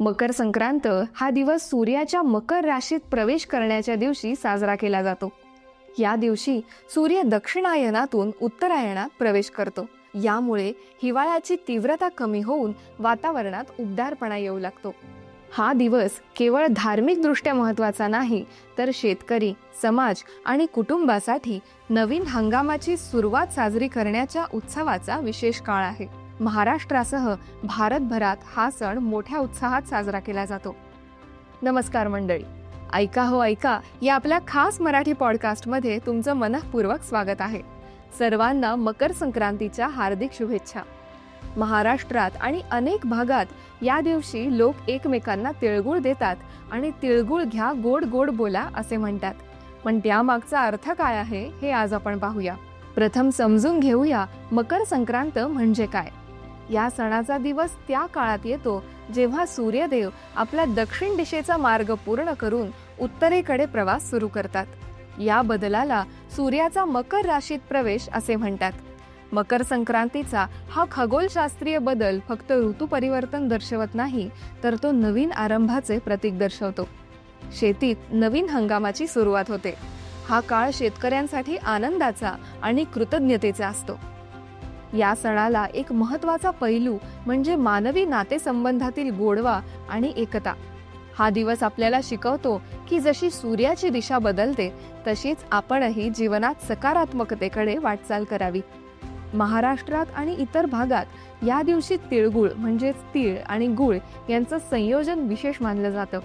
मकर संक्रांत हा दिवस सूर्याच्या मकर राशीत प्रवेश करण्याच्या दिवशी साजरा केला जातो. या दिवशी सूर्य दक्षिणायनातून उत्तरायणात प्रवेश करतो. यामुळे हिवाळ्याची तीव्रता कमी होऊन वातावरणात उबदारपणा येऊ लागतो. हा दिवस केवळ धार्मिकदृष्ट्या महत्त्वाचा नाही तर शेतकरी समाज आणि कुटुंबासाठी नवीन हंगामाची सुरुवात साजरी करण्याच्या उत्सवाचा विशेष काळ आहे. महाराष्ट्रासह भारतभरात हा सण मोठ्या उत्साहात साजरा केला जातो. नमस्कार मंडळी. ऐका हो ऐका या आपल्या खास मराठी पॉडकास्टमध्ये तुमचं मनःपूर्वक स्वागत आहे. सर्वांना मकर संक्रांतीच्या हार्दिक शुभेच्छा. महाराष्ट्रात आणि अनेक भागात या दिवशी लोक एकमेकांना तिळगुळ देतात आणि तिळगुळ घ्या गोड गोड बोला असे म्हणतात. पण त्यामागचा अर्थ काय आहे हे आज आपण पाहूया. प्रथम समजून घेऊया मकर संक्रांत म्हणजे काय? या सणाचा दिवस त्या काळात येतो जेव्हा सूर्यदेव आपला दक्षिण दिशेचा मार्ग पूर्ण करून उत्तरेकडे प्रवास सुरू करतात. या बदलाला सूर्याचा मकर राशीत प्रवेश असे म्हणतात. मकर संक्रांतीचा हा खगोलशास्त्रीय बदल फक्त ऋतू परिवर्तन दर्शवत नाही तर तो नवीन आरंभाचे प्रतीक दर्शवतो. शेतीत नवीन हंगामाची सुरुवात होते. हा काळ शेतकऱ्यांसाठी आनंदाचा आणि कृतज्ञतेचा असतो. या सणाला एक महत्त्वाचा पैलू म्हणजे मानवी नातेसंबंधातील गोडवा आणि एकता. हा दिवस आपल्याला शिकवतो की जशी सूर्याची दिशा बदलते तशीच आपणही जीवनात सकारात्मकतेकडे वाटचाल करावी. महाराष्ट्रात आणि इतर भागात या दिवशी तिळगुळ म्हणजेच तीळ आणि गुळ यांचं संयोजन विशेष मानलं जातं.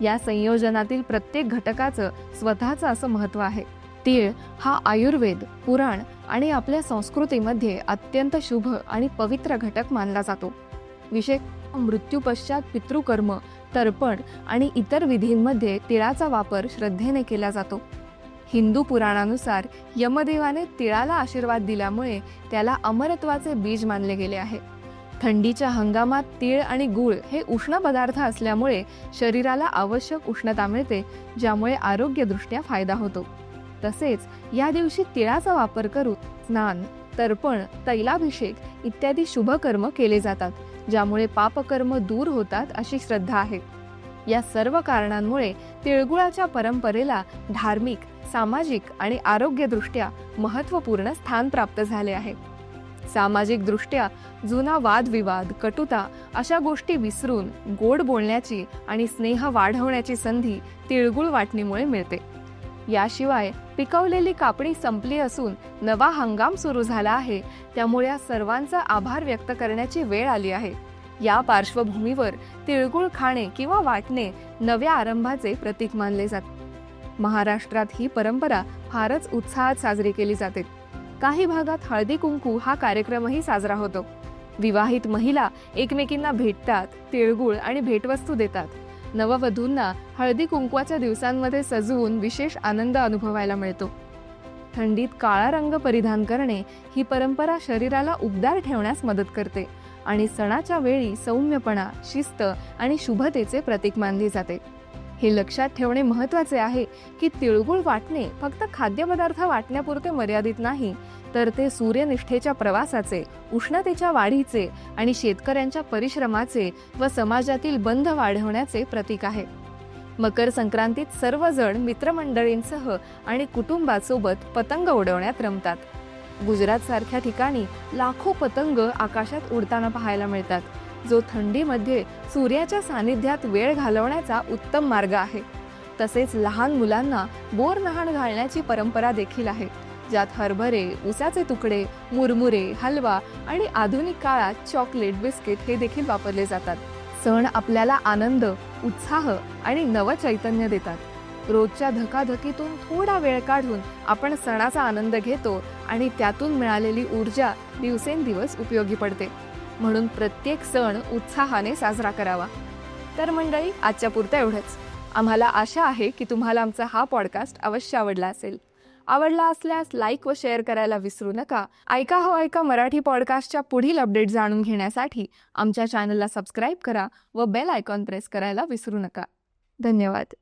या संयोजनातील प्रत्येक घटकाचं स्वतःचं असं महत्त्व आहे. तीळ हा आयुर्वेद पुराण आणि आपल्या संस्कृतीमध्ये अत्यंत शुभ आणि पवित्र घटक मानला जातो. विशेष मृत्यूपश्चात पितृकर्म तर्पण आणि इतर विधींमध्ये तिळाचा वापर श्रद्धेने केला जातो. हिंदू पुराणानुसार यमदेवाने तिळाला आशीर्वाद दिल्यामुळे त्याला अमरत्वाचे बीज मानले गेले आहे. थंडीच्या हंगामात तीळ आणि गूळ हे उष्ण पदार्थ असल्यामुळे शरीराला आवश्यक उष्णता मिळते ज्यामुळे आरोग्यदृष्ट्या फायदा होतो. तसेच या दिवशी तिळाचा वापर करून स्नान तर्पण तैलाभिषेक इत्यादी शुभकर्म केले जातात ज्यामुळे पापकर्म दूर होतात अशी श्रद्धा आहे. या सर्व कारणांमुळे तिळगुळाच्या परंपरेला धार्मिक सामाजिक आणि आरोग्यदृष्ट्या महत्त्वपूर्ण स्थान प्राप्त झाले आहे. सामाजिक दृष्ट्या जुना वादविवाद कटुता अशा गोष्टी विसरून गोड बोलण्याची आणि स्नेह वाढवण्याची संधी तिळगुळ वाटणीमुळे मिळते. याशिवाय पिकवलेली कापणी संपली असून नवा हंगाम सुरू झाला आहे. त्यामुळे या सर्वांचा आभार व्यक्त करण्याची वेळ आली आहे. या पार्श्वभूमीवर तिळगुळ खाणे किंवा वाटणे नव्या आरंभाचे प्रतीक मानले जाते. महाराष्ट्रात ही परंपरा फारच उत्साहात साजरी केली जाते. काही भागात हळदी कुंकू हा कार्यक्रमही साजरा होतो. विवाहित महिला एकमेकींना भेटतात तिळगुळ आणि भेटवस्तू देतात. नववधूंना हळदी कुंकवाच्या दिवसांमध्ये सजवून विशेष आनंद अनुभवायला मिळतो. थंडीत काळा रंग परिधान करणे ही परंपरा शरीराला उबदार ठेवण्यास मदत करते आणि सणाच्या वेळी सौम्यपणा शिस्त आणि शुभतेचे प्रतीक मानले जाते. हे लक्षात ठेवणे महत्त्वाचे आहे की तिळगुळ वाटणे फक्त खाद्यपदार्थ वाटण्यापुरते मर्यादित नाही तर ते सूर्यनिष्ठेच्या प्रवासाचे उष्णतेच्या वाढीचे आणि शेतकऱ्यांच्या परिश्रमाचे व समाजातील बंध वाढवण्याचे प्रतीक आहे. मकर संक्रांतीत सर्वजण मित्रमंडळींसह आणि कुटुंबासोबत पतंग उडवण्यात रमतात. गुजरात सारख्या ठिकाणी लाखो पतंग आकाशात उडताना पाहायला मिळतात. जो थंडीमध्ये सूर्याच्या सानिध्यात वेळ घालवण्याचा उत्तम मार्ग आहे. तसेच लहान मुलांना बोर नहाण घालण्याची परंपरा देखील आहे ज्यात हरभरे उसाचे तुकडे मुरमुरे हलवा आणि आधुनिक काळात चॉकलेट बिस्किट हे देखील वापरले जातात. सण आपल्याला आनंद उत्साह आणि नव चैतन्य देतात. रोजच्या धकाधकीतून थोडा वेळ काढून आपण सणाचा आनंद घेतो आणि त्यातून मिळालेली ऊर्जा दिवसेंदिवस उपयोगी पडते. म्हणून प्रत्येक सण उत्साहाने साजरा करावा. तर मंडळी आजच्या पुरतं एवढंच. आम्हाला आशा आहे की तुम्हाला आमचा हा पॉडकास्ट अवश्य आवडला असेल. आवडला असल्यास लाईक व शेअर करायला विसरू नका. ऐका हो ऐका मराठी पॉडकास्टच्या पुढील अपडेट जाणून घेण्यासाठी आमच्या चॅनलला सबस्क्राईब करा व बेल आयकॉन प्रेस करायला विसरू नका. धन्यवाद.